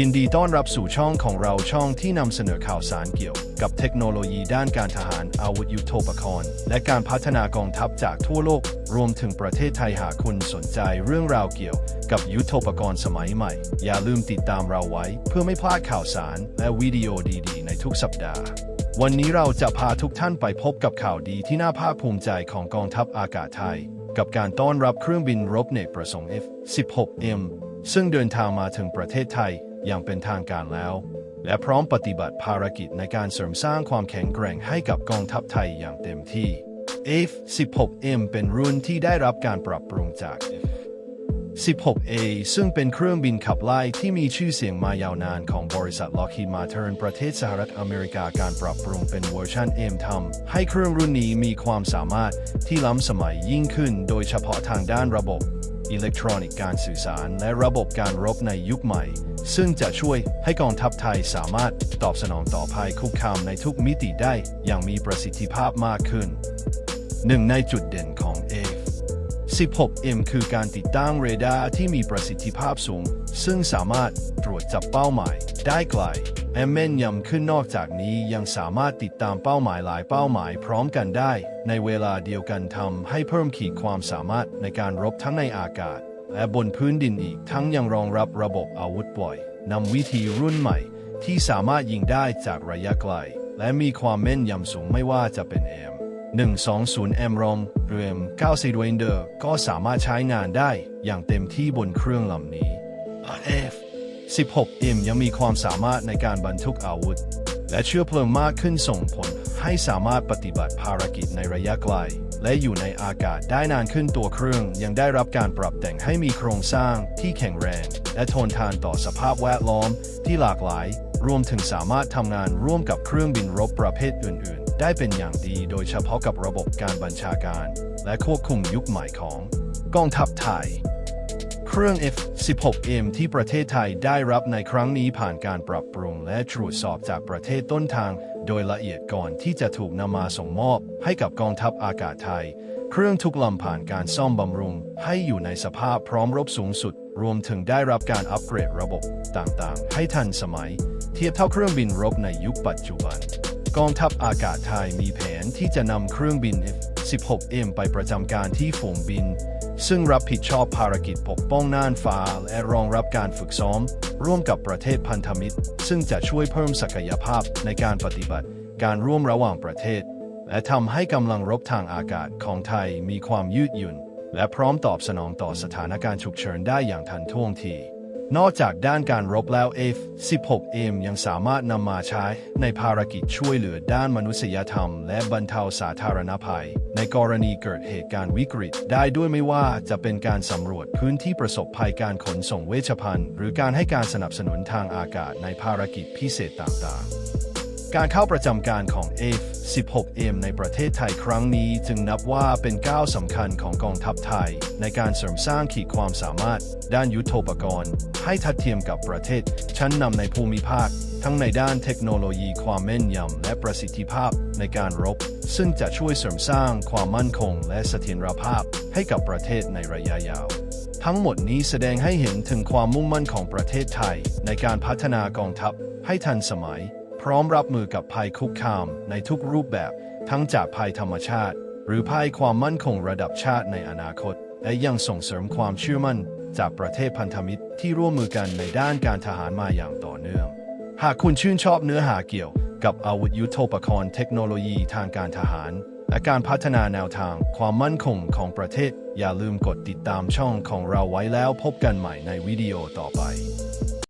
ยินดีต้อนรับสู่ช่องของเราช่องที่นำเสนอข่าวสารเกี่ยว กับเทคโนโลยีด้านการทหารอาวุธยุโทโธปกรณ์ และการพัฒนากองทัพจากทั่วโลก รวมถึงประเทศไทยหากคุณสนใจเรื่องราวเกี่ยวกับยุทโธปกรณ์สมัยใหม่ อย่าลืมติดตามเราไว้ เพื่อไม่พลาดข่าวสาร และวิดีโอดีๆ ในทุกสัปดาห์ วันนี้เราจะพาทุกท่านไปพบกับข่าวดีที่น่าภาคภูมิใจของกองทัพอากาศไทย กับการต้อนรับเครื่องบินรบเนกประสงค์ F-16M ซึ่งเดินทางมาถึงประเทศไทย อย่างเป็นทางการแล้ว และพร้อมปฏิบัติภารกิจในการเสริมสร้างความแข็งแกร่งให้กับกองทัพไทยอย่างเต็มที่ F-16M เป็นรุ่นที่ได้รับการปรับปรุงจาก F-16A ซึ่งเป็นเครื่องบินขับไล่ที่มีชื่อเสียงมายาวนานของบริษัท Lockheed Martin ประเทศสหรัฐอเมริกาการปรับปรุงเป็นเวอร์ชัน M ทำให้เครื่องรุ่นนี้มีความสามารถที่ล้ำสมัยยิ่งขึ้น โดยเฉพาะทางด้านระบบ อิเล็กทรอนิกส์การสื่อสาร และระบบการรบในยุคใหม่ ซึ่งจะช่วยให้กองทัพไทยสามารถตอบสนองต่อภัยคุกคามในทุกมิติได้อย่างมีประสิทธิภาพมากขึ้น หนึ่งในจุดเด่นของ F 16M คือการติดตั้งเรดาร์ที่มีประสิทธิภาพสูง ซึ่งสามารถตรวจจับเป้าหมายได้ไกล และแม่นยำขึ้นนอกจากนี้ยังสามารถติดตามเป้าหมายหลายเป้าหมายพร้อมกันได้ ในเวลาเดียวกันทำให้เพิ่มขีดความสามารถในการรบทั้งในอากาศ และบนพื้นดินอีกทั้งยังรองรับระบบอาวุธปล่อยนำวิธีรุ่นใหม่ ที่สามารถยิงได้จากระยะไกล และมีความแม่นยำสูงไม่ว่าจะเป็น M 120 M ROM หรือ M 94 Ranger ก็สามารถใช้งานได้อย่างเต็มที่บนเครื่องลำนี้ F 16M ยังมีความสามารถในการบรรทุกอาวุธ และเชื้อเพลิงมากขึ้นส่งผลให้สามารถปฏิบัติภารกิจในระยะไกล และอยู่ในอากาศได้นานขึ้นตัวเครื่อง ยังได้รับการปรับแต่งให้มีโครงสร้างที่แข็งแรง และทนทานต่อสภาพแวดล้อมที่หลากหลาย รวมถึงสามารถทำงานร่วมกับเครื่องบินรบประเภทอื่น ๆ ได้เป็นอย่างดีโดยเฉพาะกับระบบการบัญชาการ และควบคุมยุคใหม่ของกองทัพไทย เครื่อง F-16M ที่ประเทศไทยได้รับในครั้งนี้ผ่านการปรับปรุงและตรวจสอบจากประเทศต้นทาง โดยละเอียดก่อนที่จะถูกนำมาส่งมอบให้กับกองทัพอากาศไทย เครื่องทุกลำผ่านการซ่อมบำรุง ให้อยู่ในสภาพพร้อมรบสูงสุด รวมถึงได้รับการอัปเกรดระบบต่างๆ ให้ทันสมัย เทียบเท่าเครื่องบินรบในยุคปัจจุบัน กองทัพอากาศไทยมีแผนที่จะนำเครื่องบิน F-16M ไปประจำการที่ฝูงบิน ซึ่งรับผิดชอบภารกิจปกป้องน่านฟ้าและรองรับการฝึกซ้อม ร่วมกับประเทศพันธมิตร ซึ่งจะช่วยเพิ่มศักยภาพในการปฏิบัติการร่วมระหว่างประเทศ และทำให้กำลังรบทางอากาศของไทยมีความยืดหยุ่น และพร้อมตอบสนองต่อสถานการณ์ฉุกเฉินได้อย่างทันท่วงที นอกจากด้านการรบแล้ว F-16M ยังสามารถนำมาใช้ในภารกิจช่วยเหลือด้านมนุษยธรรม และบรรเทาสาธารณภัย ในกรณีเกิดเหตุการณ์วิกฤต ได้ด้วยไม่ว่าจะเป็นการสำรวจพื้นที่ประสบภัยการขนส่งเวชภัณฑ์ หรือการให้การสนับสนุนทางอากาศในภารกิจพิเศษต่างๆ การเข้าประจำการของ F-16M ในประเทศไทยครั้งนี้จึงนับว่าเป็นก้าวสำคัญของกองทัพไทย ในการเสริมสร้างขีดความสามารถ ด้านยุทโธปกรณ์ ให้ทัดเทียมกับประเทศ ชั้นนำในภูมิภาค ทั้งในด้านเทคโนโลยีความแม่นยำและประสิทธิภาพในการรบ ซึ่งจะช่วยเสริมสร้างความมั่นคงและเสถียรภาพให้กับประเทศในระยะยาวทั้งหมดนี้แสดงให้เห็นถึงความมุ่งมั่นของประเทศไทย ในการพัฒนากองทัพให้ทันสมัย ร้อมรับมือกับภัยคุกคามในทุกรูปแบบ ทั้งจากภัยธรรมชาติ หรือภัยความมั่นคงระดับชาติในอนาคต และยังส่งเสริมความเชื่อมั่น จากประเทศพันธมิตรที่ร่วมมือกันในด้านการทหารมาอย่างต่อเนื่อง หากคุณชื่นชอบเนื้อหาเกี่ยว กับอาวุธยุโทโธปกรณ์เทคโนโลยีทางการทหารและการพัฒนาแนวทางความมั่นคงของประเทศ อย่าลืมกดติดตามช่องของเราไว้แล้วพบกันใหม่ในวิดีโอต่อไป